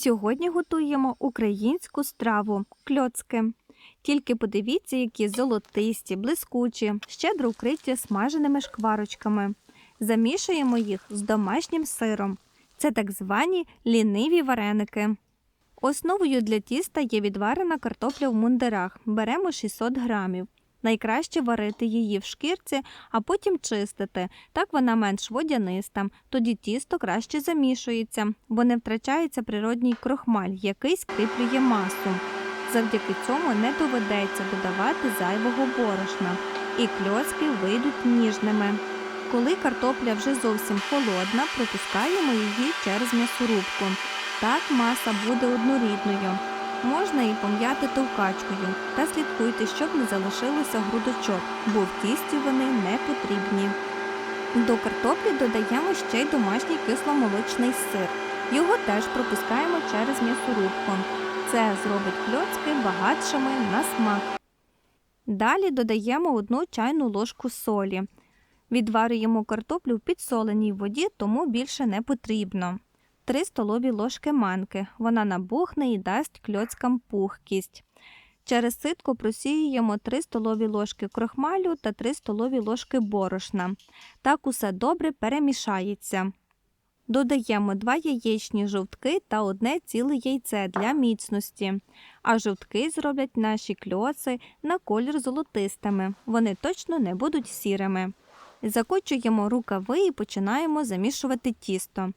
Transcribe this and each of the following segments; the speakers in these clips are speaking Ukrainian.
Сьогодні готуємо українську страву кльоцки. Тільки подивіться, які золотисті, блискучі, щедро вкриті смаженими шкварочками. Замішуємо їх з домашнім сиром. Це так звані ліниві вареники. Основою для тіста є відварена картопля в мундирах. Беремо 600 грамів. Найкраще варити її в шкірці, а потім чистити. Так вона менш водяниста. Тоді тісто краще замішується, бо не втрачається природній крохмаль, який скріплює масу. Завдяки цьому не доведеться додавати зайвого борошна, і кльоцки вийдуть ніжними. Коли картопля вже зовсім холодна, пропускаємо її через м'ясорубку. Так маса буде однорідною. Можна і пом'яти товкачкою, та слідкуйте, щоб не залишилося грудочок, бо в тісті вони не потрібні. До картоплі додаємо ще й домашній кисломолочний сир. Його теж пропускаємо через м'ясорубку. Це зробить кльоцки багатшими на смак. Далі додаємо одну чайну ложку солі. Відварюємо картоплю в підсоленій воді, тому більше не потрібно. 3 столові ложки манки. Вона набухне і дасть кльоцкам пухкість. Через ситку просіюємо 3 столові ложки крохмалю та 3 столові ложки борошна. Так усе добре перемішається. Додаємо 2 яєчні жовтки та одне ціле яйце для міцності. А жовтки зроблять наші кльоци на колір золотистими. Вони точно не будуть сірими. Закочуємо рукави і починаємо замішувати тісто.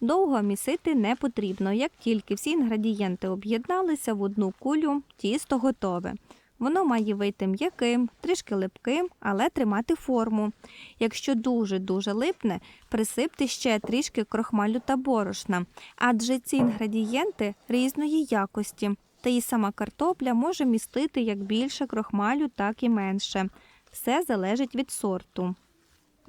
Довго місити не потрібно. Як тільки всі інгредієнти об'єдналися в одну кулю, тісто готове. Воно має вийти м'яким, трішки липким, але тримати форму. Якщо дуже-дуже липне, присипте ще трішки крохмалю та борошна, адже ці інгредієнти різної якості, та і сама картопля може містити як більше крохмалю, так і менше. Все залежить від сорту.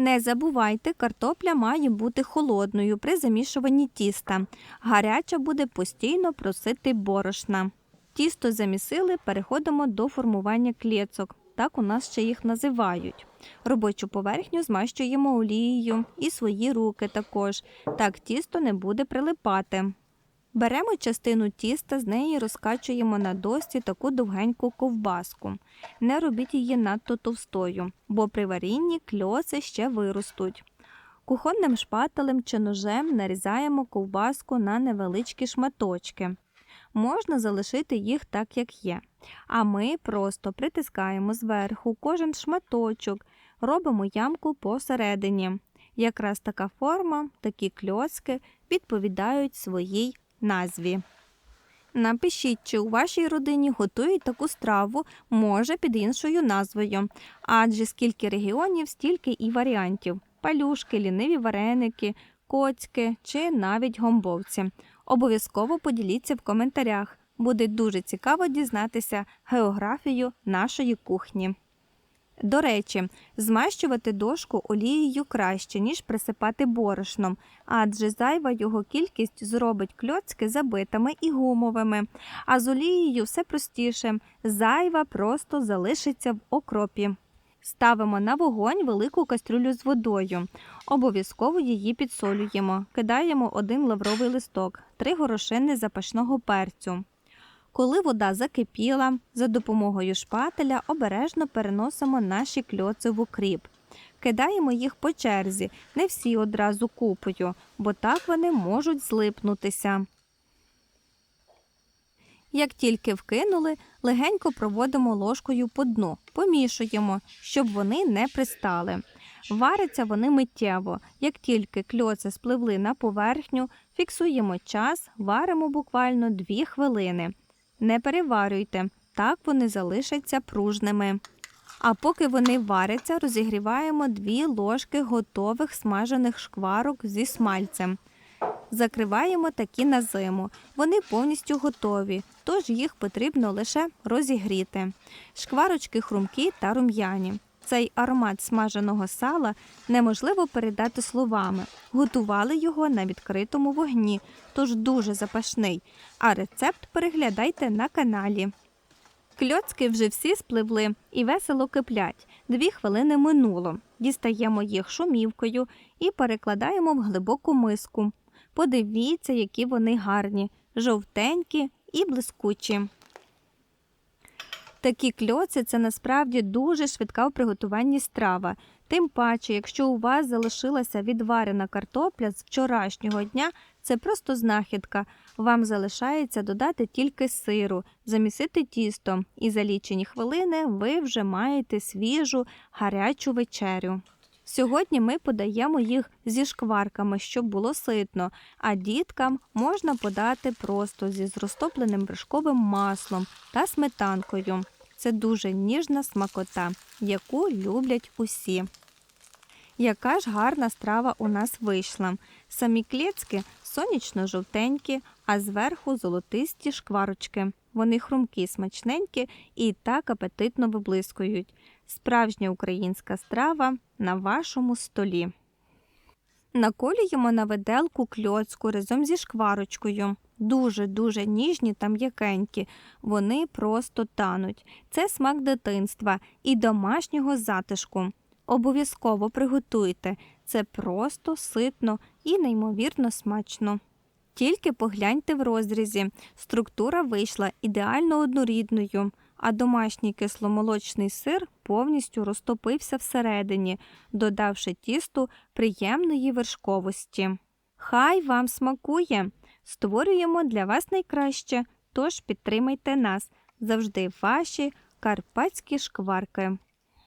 Не забувайте, картопля має бути холодною при замішуванні тіста. Гаряча буде постійно просити борошна. Тісто замісили, переходимо до формування клєцок. Так у нас ще їх називають. Робочу поверхню змащуємо олією і свої руки також. Так тісто не буде прилипати. Беремо частину тіста, з неї розкачуємо на досці таку довгеньку ковбаску. Не робіть її надто товстою, бо при варінні кльоси ще виростуть. Кухонним шпателем чи ножем нарізаємо ковбаску на невеличкі шматочки. Можна залишити їх так, як є. А ми просто притискаємо зверху кожен шматочок, робимо ямку посередині. Якраз така форма, такі кльоцки відповідають своїй назві. Напишіть, чи у вашій родині готують таку страву, може під іншою назвою, адже скільки регіонів, стільки і варіантів: палюшки, ліниві вареники, коцьки чи навіть гомбовці. Обов'язково поділіться в коментарях. Буде дуже цікаво дізнатися географію нашої кухні. До речі, змащувати дошку олією краще, ніж присипати борошном, адже зайва його кількість зробить кльоцки забитими і гумовими, а з олією все простіше, зайва просто залишиться в окропі. Ставимо на вогонь велику кастрюлю з водою. Обов'язково її підсолюємо. Кидаємо один лавровий листок, три горошини запашного перцю. Коли вода закипіла, за допомогою шпателя обережно переносимо наші кльоци в укріп. Кидаємо їх по черзі, не всі одразу купою, бо так вони можуть злипнутися. Як тільки вкинули, легенько проводимо ложкою по дну, помішуємо, щоб вони не пристали. Варяться вони миттєво. Як тільки кльоци спливли на поверхню, фіксуємо час, варимо буквально 2 хвилини. Не переварюйте, так вони залишаться пружними. А поки вони варяться, розігріваємо 2 ложки готових смажених шкварок зі смальцем. Закриваємо такі на зиму. Вони повністю готові, тож їх потрібно лише розігріти. Шкварочки хрумкі та рум'яні. Цей аромат смаженого сала неможливо передати словами. Готували його на відкритому вогні, тож дуже запашний. А рецепт переглядайте на каналі. Кльоцки вже всі спливли і весело киплять. Дві хвилини минуло. Дістаємо їх шумівкою і перекладаємо в глибоку миску. Подивіться, які вони гарні, жовтенькі і блискучі. Такі кльоці це насправді дуже швидка в приготуванні страва. Тим паче, якщо у вас залишилася відварена картопля з вчорашнього дня, це просто знахідка. Вам залишається додати тільки сиру, замісити тісто, і за лічені хвилини ви вже маєте свіжу гарячу вечерю. Сьогодні ми подаємо їх зі шкварками, щоб було ситно, а діткам можна подати просто зі розтопленим вершковим маслом та сметанкою. Це дуже ніжна смакота, яку люблять усі. Яка ж гарна страва у нас вийшла. Самі клєцки сонячно-жовтенькі, а зверху золотисті шкварочки. Вони хрумкі, смачненькі і так апетитно виблискують. Справжня українська страва на вашому столі. Наколюємо на виделку кльоцку разом зі шкварочкою. Дуже-дуже ніжні та м'якенькі. Вони просто тануть. Це смак дитинства і домашнього затишку. Обов'язково приготуйте. Це просто ситно і неймовірно смачно. Тільки погляньте в розрізі. Структура вийшла ідеально однорідною, а домашній кисломолочний сир повністю розтопився всередині, додавши тісту приємної вершковості. Хай вам смакує! Створюємо для вас найкраще, тож підтримайте нас завжди ваші карпатські шкварки.